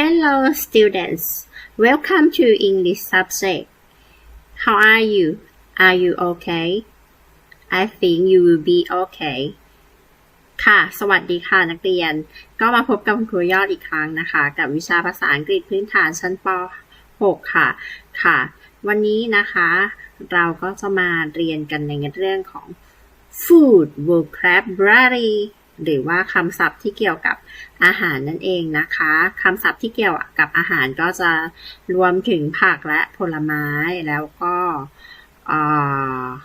Hello, students. Welcome to English subject. How are you? Are you okay? I think you will be okay. ค่ะ สวัสดีค่ะนักเรียน ก็มาพบกับคุณครูยอดอีกครั้งนะคะ กับวิชาภาษาอังกฤษพื้นฐานชั้นป .6 ค่ะ ค่ะ วันนี้นะคะ เราก็จะมาเรียนกันในเรื่องของ food vocabulary หรือว่าคำศัพท์ที่เกี่ยวกับอาหารนั่นเองนะคะคำศัพท์ที่เกี่ยวกับอาหารก็จะรวมถึงผักและผลไม้แล้วก็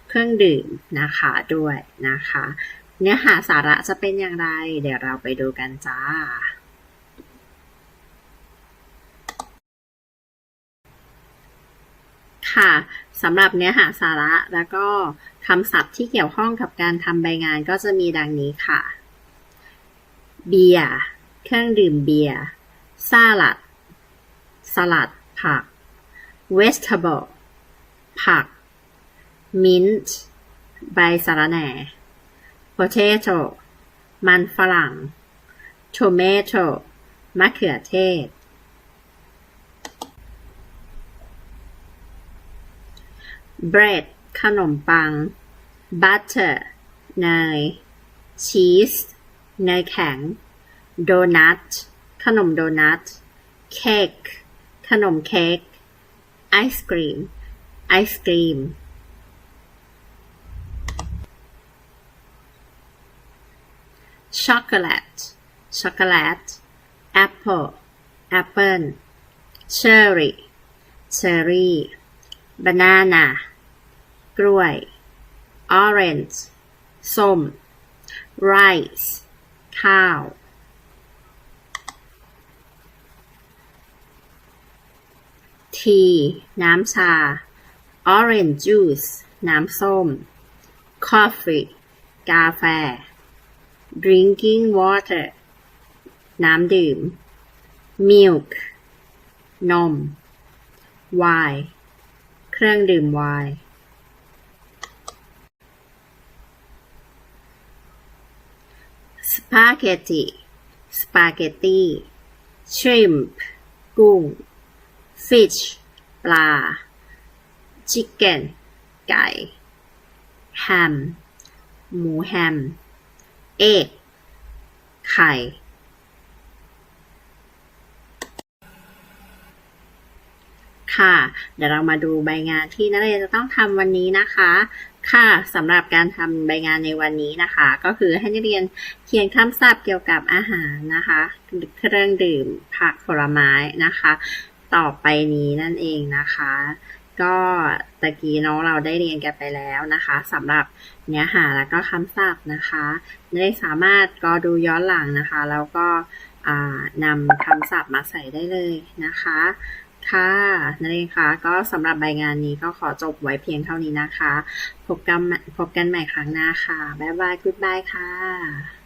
เครื่องดื่มนะคะด้วยนะคะ เนื้อหาสาระจะเป็นอย่างไร เดี๋ยวเราไปดูกันจ้า ค่ะสำหรับเนื้อหาสาระแล้วก็คำศัพท์ที่เกี่ยวข้องกับการทำใบงานก็จะมีดังนี้ค่ะ เบียร์ เครื่องดื่มเบียร์สลัด สลัด ผัก vegetable ผัก mint ใบสะระแหน่ potato มันฝรั่ง tomato มะเขือเทศ bread ขนมปัง butter เนย cheese เนยแข็ง โดนัท ขนมโดนัท เค้ก ขนมเค้ก ไอศกรีม ไอศกรีม ช็อกโกแลต ช็อกโกแลต แอปเปิลแอปเปิลเชอร์รี่ เชอร์รี่ บานาน่ากล้วยออเรนจ์ส้มไรซ์ ข้าว ที น้ำชา orange juice น้ำส้ม coffee กาแฟ drinking water น้ำดื่ม milk นม wine เครื่องดื่มไวน์ spaghetti spaghetti shrimp กุ้ง fish ปลา chicken ไก่ ham หมูแฮม egg ไข่ ค่ะ เดี๋ยวเรามาดูใบงานที่นักเรียนจะต้องทำวันนี้นะคะ ค่ะสำหรับการทำใบงานในวันนี้นะคะ ก็คือให้นักเรียนเขียนคำศัพท์เกี่ยวกับอาหารนะคะเครื่องดื่มผักผลไม้นะคะ ต่อไปนี้นั่นเองนะคะ ก็ตะกี้น้องเราได้เรียนกันไปแล้วนะคะสำหรับเนื้อหาแล้วก็คำศัพท์นะคะได้สามารถก็ดูย้อนหลังนะคะ แล้วก็นำคำศัพท์มาใส่ได้เลยนะคะ ค่ะนั่นเองค่ะ ก็สำหรับใบงานนี้ก็ขอจบไว้เพียงเท่านี้นะคะ พบกันพบกันใหม่ครั้งหน้าค่ะ บ๊ายบายกุ๊ดบายค่ะ